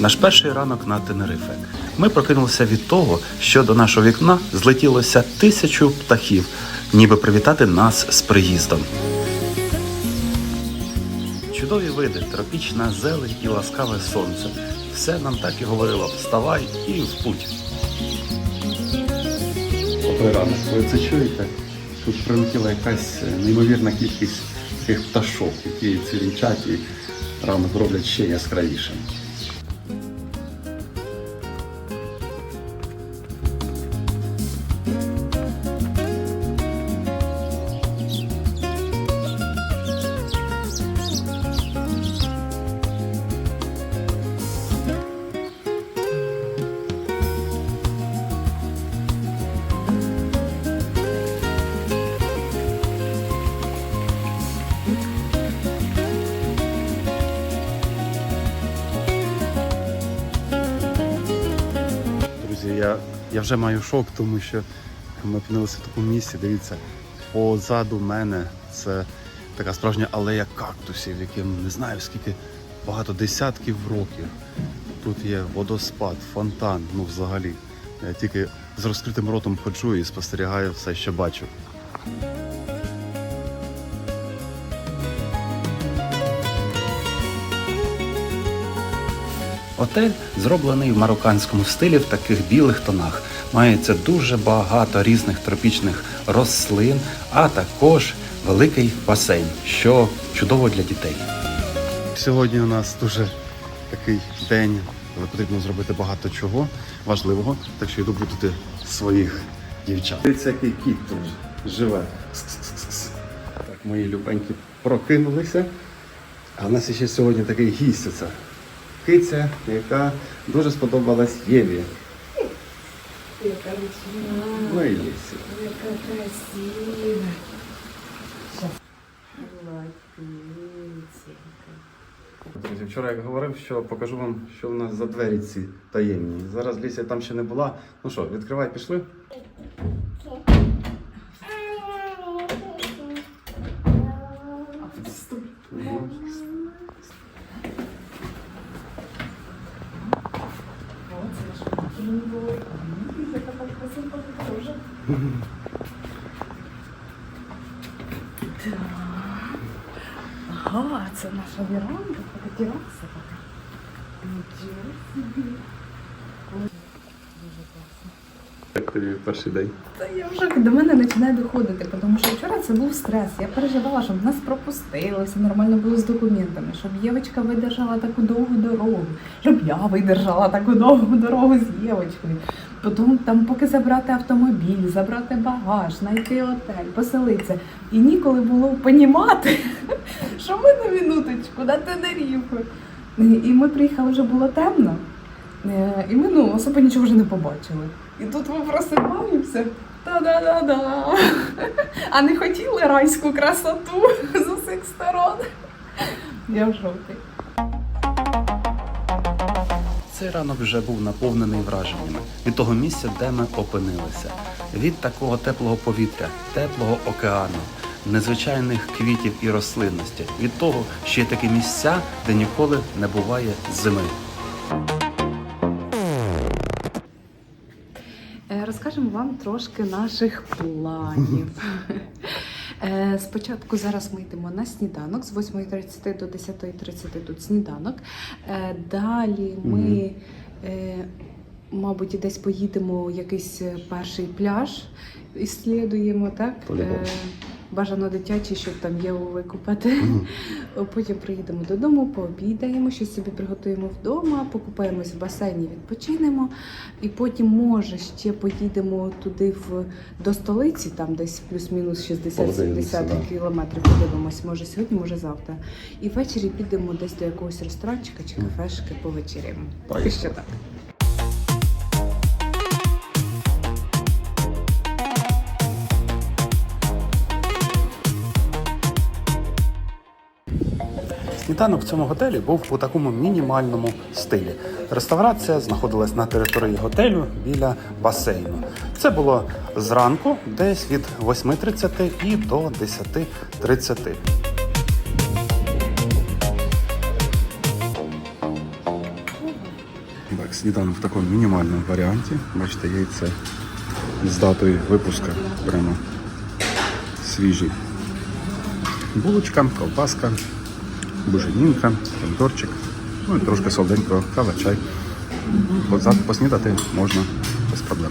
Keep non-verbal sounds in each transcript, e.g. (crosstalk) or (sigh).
Наш перший ранок на Тенерифе. Ми прокинулися від того, що до нашого вікна злетілося тисячу птахів, ніби привітати нас з приїздом. Чудові види, тропічна зелень і ласкаве сонце. Все нам так і говорило: вставай і в путь. Добрий ранок, ви це чуєте? Тут прилетіла якась неймовірна кількість таких пташок, які цвірінчать і ранок роблять ще яскравішим. Я, вже маю шок, тому що ми опинилися в такому місці. Дивіться, позаду мене це така справжня алея кактусів, яким не знаю скільки багато десятків років. Тут є водоспад, фонтан, ну взагалі. Я тільки з розкритим ротом ходжу і спостерігаю все, що бачу. Отель зроблений в марокканському стилі в таких білих тонах. Мається дуже багато різних тропічних рослин, а також великий басейн, що чудово для дітей. Сьогодні у нас дуже такий день, коли потрібно зробити багато чого важливого, так що йду будити своїх дівчат. Дивіться, який кіт тут живе. Так, мої любенькі прокинулися. А в нас ще сьогодні такий гість. Оце киця, яка дуже сподобалась Єві. Яка Ну і Лісі. яка красива. Друзі, вчора я говорив, що покажу вам, що в нас за двері ці таємні. Зараз Ліся там ще не була. Ну що, відкривай, пішли? Ага, це наша веранда, така терраса така. Нічого собі. Ой, Дуже класно. Як тобі перший день? Та я вже до мене починає доходити, тому що вчора це був стрес. Я переживала, щоб нас пропустили, все нормально було з документами, щоб Євочка видержала таку довгу дорогу, щоб я видержала таку довгу дорогу з Євочкою. Потім там поки забрати автомобіль, забрати багаж, знайти отель, поселитися. І ніколи було понімати, (laughs) що ми на минуточку на Тенеріфу. І ми приїхали, вже було темно. Е, І ми ну, особо нічого вже не побачили. І тут ми просипаємося. Та-да-да-да. А не хотіли райську красоту з усіх сторон. Я в шокі. Цей ранок вже був наповнений враженнями від того місця, де ми опинилися, від такого теплого повітря, теплого океану, незвичайних квітів і рослинності, від того, що є такі місця, де ніколи не буває зими. Розкажемо вам трошки наших планів. (laughs) Е, Спочатку зараз ми йдемо на сніданок з 8.30 до 10.30 тут сніданок. Е, Далі ми, е, мабуть, десь поїдемо в якийсь перший пляж, іслідуємо, так? По-любому. Бажано дитячий, щоб там Єву викупати. Мгм. (laughs) Потім приїдемо додому, пообідаємо, щось собі приготуємо вдома, покупаємось в басейні, відпочинемо. І потім, може, ще поїдемо туди в, до столиці, там десь плюс-мінус 60-70 кілометрів. Подивимось, може сьогодні, може завтра. І ввечері підемо десь до якогось ресторанчика чи кафешки повечеряємо. Поки що так. Сніданок в цьому готелі був у такому мінімальному стилі. Реставрація знаходилась на території готелю біля басейну. Це було зранку, десь від 8.30 і до 10.30. Так, сніданок в такому мінімальному варіанті. Бачите, яйце з датою випуска прямо свіжі. Булочка, ковбаска, буженінка, помідорчик, ну і трошки солоденького, кава, чай. Поснідати можна без проблем.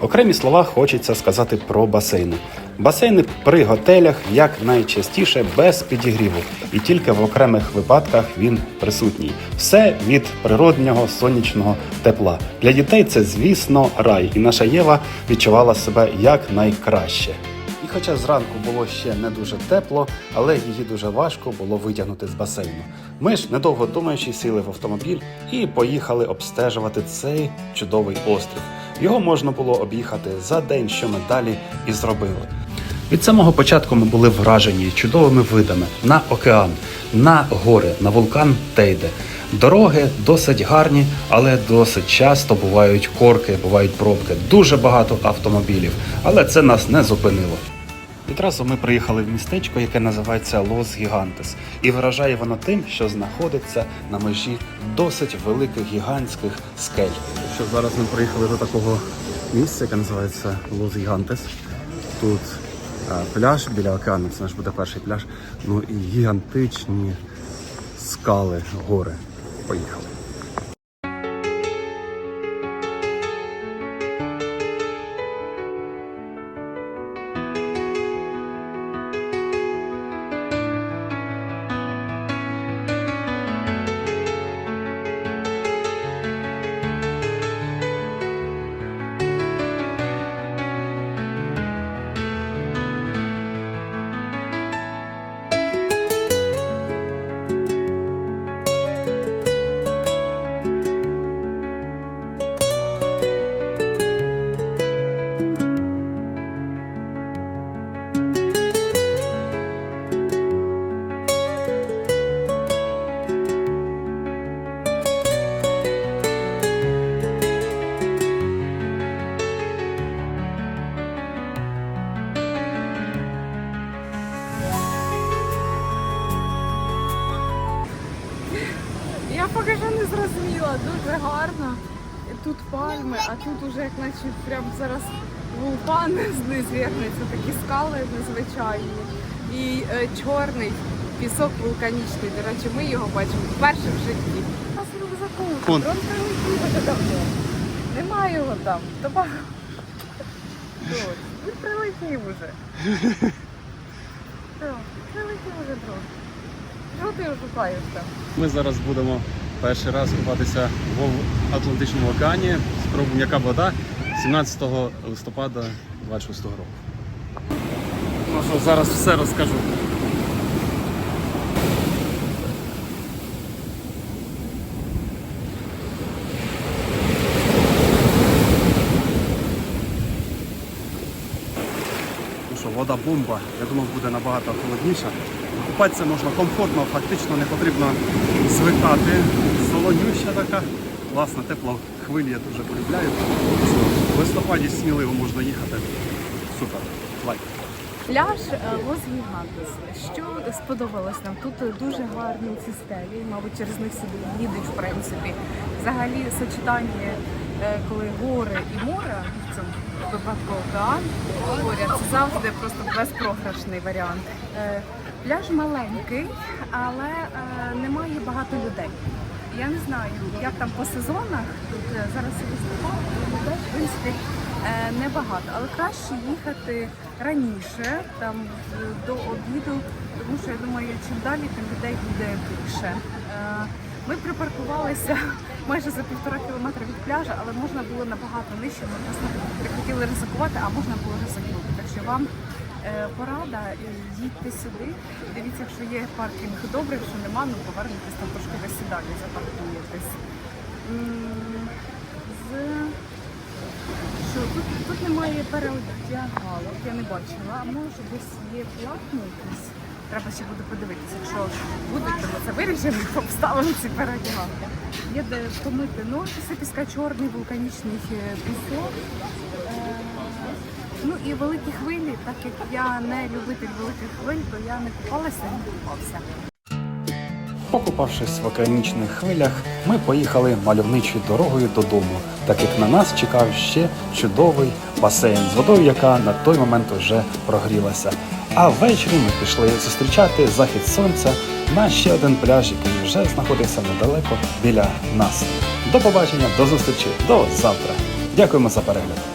Окремі слова хочеться сказати про басейни. Басейни при готелях як найчастіше без підігріву, і тільки в окремих випадках він присутній. Все від природнього сонячного тепла. Для дітей це, звісно, рай, і наша Єва відчувала себе як найкраще. Хоча зранку було ще не дуже тепло, але її дуже важко було витягнути з басейну. Ми ж, недовго думаючи, сіли в автомобіль і поїхали обстежувати цей чудовий острів. Його можна було об'їхати за день, що ми далі і зробили. Від самого початку ми були вражені чудовими видами на океан, на гори, на вулкан Тейде. Дороги досить гарні, але досить часто бувають корки, бувають пробки. Дуже багато автомобілів, але це нас не зупинило. Відразу ми приїхали в містечко, яке називається Лос Гігантес, і виражає воно тим, що знаходиться на межі досить великих гігантських скель. Що зараз ми приїхали до такого місця, яке називається Лос Гігантес. Тут а, пляж біля океану, це наш буде перший пляж. Ну і гігантичні скали, гори. Поїхали. Я поки що не зрозуміла, дуже гарно. Тут пальми, а тут уже як наче прям зараз вулкан знизу вернеться, такі скали незвичайні. І е, чорний пісок вулканічний. До речі, ми його бачимо вперше в житті. У нас рюкзаку, дрон прилетів давно. Немає його там. То ба- Він прилетів уже. (laughs) Прилетів уже дрон. Чого ти його шукаєш там? Ми зараз будемо перший раз купатися в Атлантичному океані. Спробуємо, яка вода 17 листопада 26 року. Ну що, зараз все розкажу. Ну вода бомба. Я думав, буде набагато холодніша. Купатися можна комфортно, фактично не потрібно звикати. Солонюща така. Класна, тепла хвилі, я дуже полюбляю. В листопаді сміливо можна їхати. Супер. Лайк. Пляж е, Лос Гігантес. Що сподобалось нам? Тут дуже гарні ці стелі, мабуть, через них сюди їдуть, в принципі. Взагалі сочетання, е, коли гори і море, в цьому випадку океан поряд, це завжди просто безпрограшний варіант. Пляж маленький, але е, немає багато людей. Я не знаю, як там по сезонах. Тут е, зараз листопад, людей, в принципі, е, небагато, але краще їхати раніше, там до обіду, тому що я думаю, чим далі, тим людей буде більше. Е, Ми припаркувалися (laughs) майже за півтора кілометра від пляжа, але можна було набагато нижче. Ми просто не хотіли ризикувати, а можна було ризикнути. Так що вам порада, е, їдьте сюди. Дивіться, якщо є паркінг добре, якщо нема, ну повернетесь там трошки і далі, запаркуєтесь. Що тут, тут немає переодягалок, я не бачила, а може десь є платні якісь. Треба ще буде подивитися, якщо будуть, то це вирішимо, то вставимо ці переодягалки. Є де помити ноги, це піска чорний вулканічний е, пісок. Ну і великі хвилі, так як я не любитель великих хвиль, то я не купалася, не купався. Покупавшись в океанічних хвилях, ми поїхали мальовничою дорогою додому, так як на нас чекав ще чудовий басейн з водою, яка на той момент вже прогрілася. А ввечері ми пішли зустрічати захід сонця на ще один пляж, який вже знаходився недалеко біля нас. До побачення, до зустрічі, до завтра. Дякуємо за перегляд.